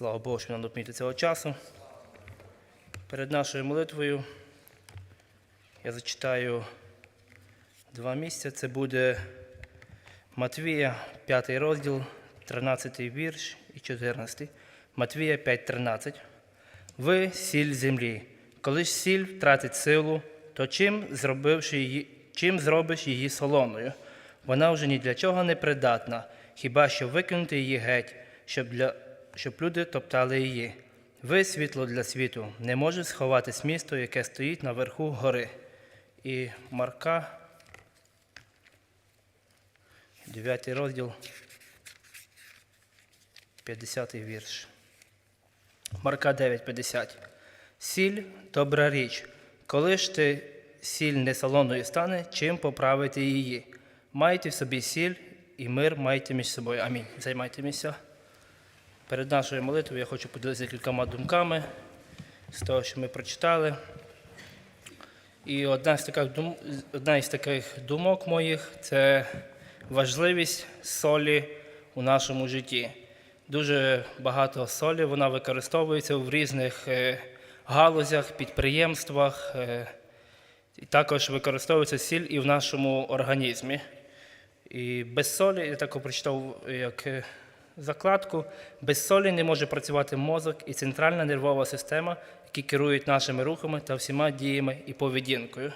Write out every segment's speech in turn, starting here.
Слава Богу, що нам допомігти цього часу. Перед нашою молитвою я зачитаю два місця. Це буде Матвія, 5 розділ, 13 вірш і 14. Матвія 5.13. Ви сіль землі. Коли ж сіль втратить силу, то чим, зробивши її, чим зробиш її солоною? Вона вже ні для чого не придатна, хіба що викинути її геть, щоб, для, щоб люди топтали її. Ви світло для світу, не може сховатись місто, яке стоїть наверху гори. І Марка, 9 розділ, 50 вірш. Марка 9,50. Сіль добра річ. Коли ж ти сіль не солоною стане, чим поправити її? Майте в собі сіль і мир майте між собою. Амінь. Займайте місця. Перед нашою молитвою я хочу поділитися кількома думками з того, що ми прочитали. І одна з таких, дум... одна із таких думок моїх це важливість солі у нашому житті. Дуже багато солі вона використовується в різних е, галузях, підприємствах. е, І також використовується сіль і в нашому організмі. І без солі, я так прочитав як е, закладку, без солі не може працювати мозок і центральна нервова система, які керують нашими рухами та всіма діями і поведінкою.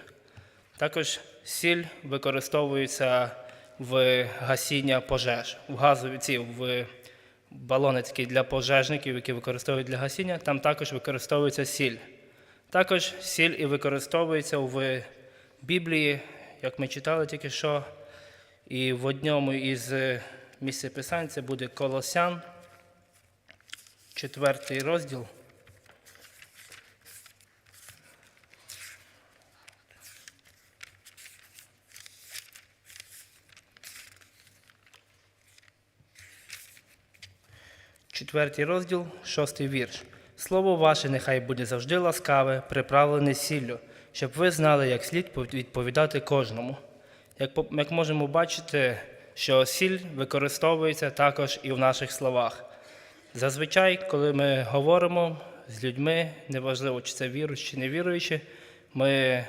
Також сіль використовується в гасіння пожеж, в газові ці в балони такі для пожежників, які використовують для гасіння, там також використовується сіль. Також сіль і використовується в Біблії, як ми читали тільки що, і в одному із е, місцеписань це буде Колосян, четвертий розділ. Четвертий розділ, шостий вірш. Слово ваше нехай буде завжди ласкаве, приправлене сіллю, щоб ви знали, як слід відповідати кожному. Як, як можемо бачити, що сіль використовується також і в наших словах. Зазвичай, коли ми говоримо з людьми, неважливо, чи це віруючі, чи не віруючі, ми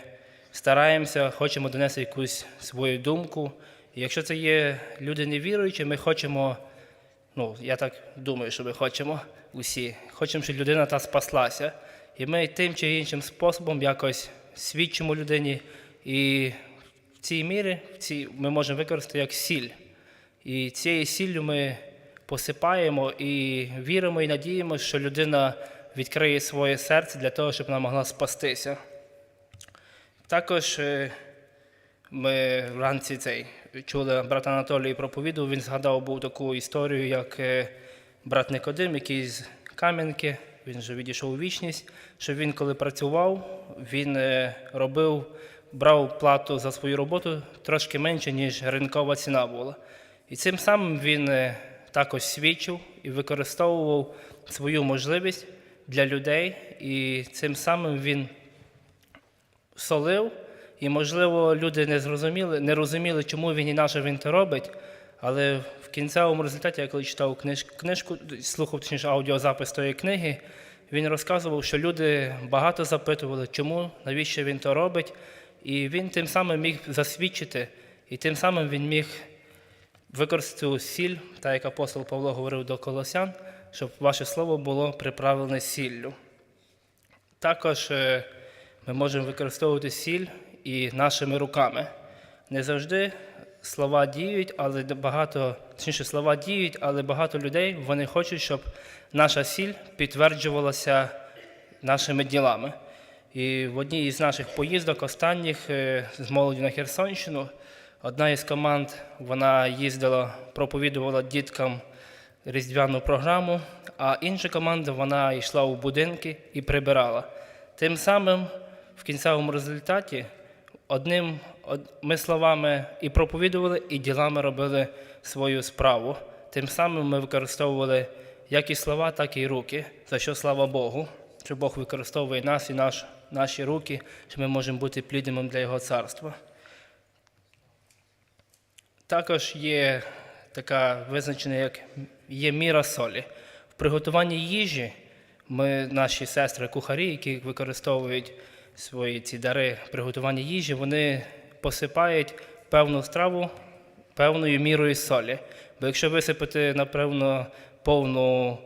стараємося, хочемо донести якусь свою думку. І якщо це є люди невіруючі, ми хочемо Ну, я так думаю, що ми хочемо усі. Хочемо, щоб людина та спаслася. І ми тим чи іншим способом якось свідчимо людині. І цій мірі в цій, ми можемо використати як сіль. І цією сіллю ми посипаємо і віримо і надіємося, що людина відкриє своє серце для того, щоб вона могла спастися. Також е, ми вранці цей чули брат Анатолій проповідував, він згадав був таку історію, як е, брат Никодим, який з Кам'янки, він вже відійшов у вічність, що він, коли працював, він е, робив, брав плату за свою роботу трошки менше, ніж ринкова ціна була. І цим самим він е, також свідчив і використовував свою можливість для людей, і цим самим він солив, і, можливо, люди не зрозуміли, не розуміли, чому він і на що він це робить. Але в кінцевому результаті, я коли читав книж, книжку, слухав точніше аудіозапис тої книги, він розказував, що люди багато запитували, чому, навіщо він то робить. І він тим самим міг засвідчити, і тим самим він міг використати цю сіль, так як апостол Павло говорив до колосян, щоб ваше слово було приправлене сіллю. Також е, ми можемо використовувати сіль і нашими руками. Не завжди слова діють, але багато, точніше, слова діють, але багато людей вони хочуть, щоб наша сіль підтверджувалася нашими ділами. І в одній із наших поїздок, останніх е, з молоді на Херсонщину, одна із команд вона їздила, проповідувала діткам різдвяну програму, а інша команда вона йшла у будинки і прибирала. Тим самим в кінцевому результаті одним од- ми словами і проповідували, і ділами робили свою справу. Тим самим ми використовували як і слова, так і руки, за що слава Богу, що Бог використовує нас і наш, наші руки, що ми можемо бути плідним для Його царства. Також є така визначена, як є міра солі. В приготуванні їжі ми, наші сестри кухарі, які використовують свої ці дари приготування їжі, вони посипають певну страву певною мірою солі. Бо якщо висипати, напевно, повну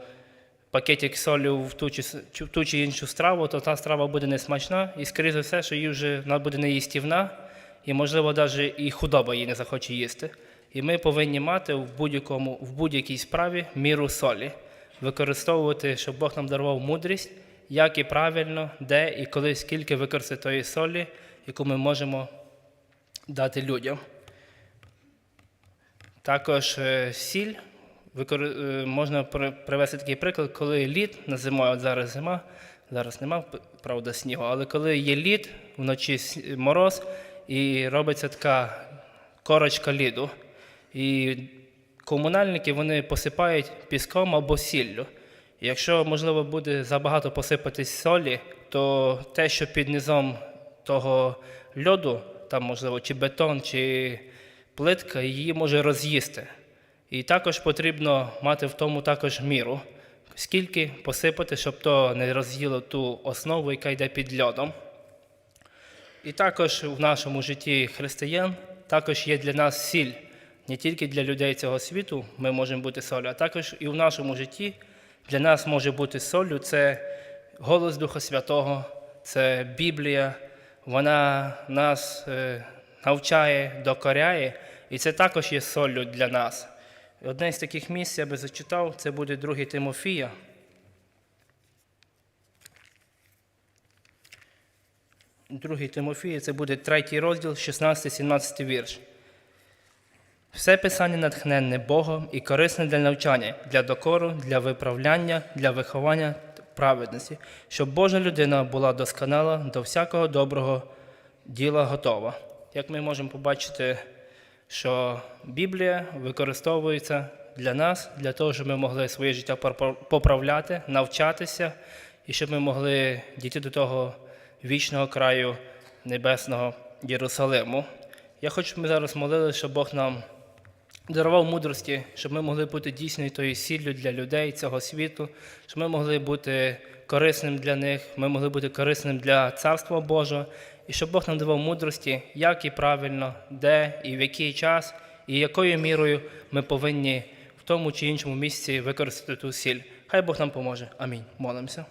пакетик солі в ту, чи, в ту чи іншу страву, то та страва буде несмачна, і, скоріше за все, що її вже вона буде неїстівна, і, можливо, навіть і худоба її не захоче їсти. І ми повинні мати в, будь-якому, в будь-якій справі міру солі, використовувати, щоб Бог нам дарував мудрість, як і правильно, де і коли, скільки використати тої солі, яку ми можемо дати людям. Також е, сіль можна привести такий приклад, коли лід на зимою, от зараз зима, зараз нема, правда, снігу, але коли є лід, вночі мороз, і робиться така корочка ліду. І комунальники вони посипають піском або сіллю. Якщо, можливо, буде забагато посипатись солі, то те, що під низом того льоду, там, можливо, чи бетон, чи плитка, її може роз'їсти. І також потрібно мати в тому також міру, скільки посипати, щоб то не роз'їло ту основу, яка йде під льодом. І також в нашому житті християн також є для нас сіль. Не тільки для людей цього світу ми можемо бути солью, а також і в нашому житті для нас може бути солью це голос Духа Святого, це Біблія. Вона нас е, навчає, докоряє, і це також є солью для нас. Одне з таких місць я би зачитав, це буде 2 Тимофія. Другий Тимофія, це буде третій розділ, 16-17 вірш. Все писання натхненне Богом і корисне для навчання, для докору, для виправляння, для виховання праведності, щоб Божа людина була досконала до всякого доброго діла готова. Як ми можемо побачити, що Біблія використовується для нас, для того, щоб ми могли своє життя попра- поправляти, навчатися, і щоб ми могли дійти до того вічного краю небесного Єрусалиму. Я хочу, щоб ми зараз молилися, щоб Бог нам дарував мудрості, щоб ми могли бути дійсною тою сіллю для людей цього світу, щоб ми могли бути корисним для них, ми могли бути корисним для Царства Божого, і щоб Бог нам давав мудрості, як і правильно, де і в який час, і якою мірою ми повинні в тому чи іншому місці використати ту сіль. Хай Бог нам поможе. Амінь. Молимося.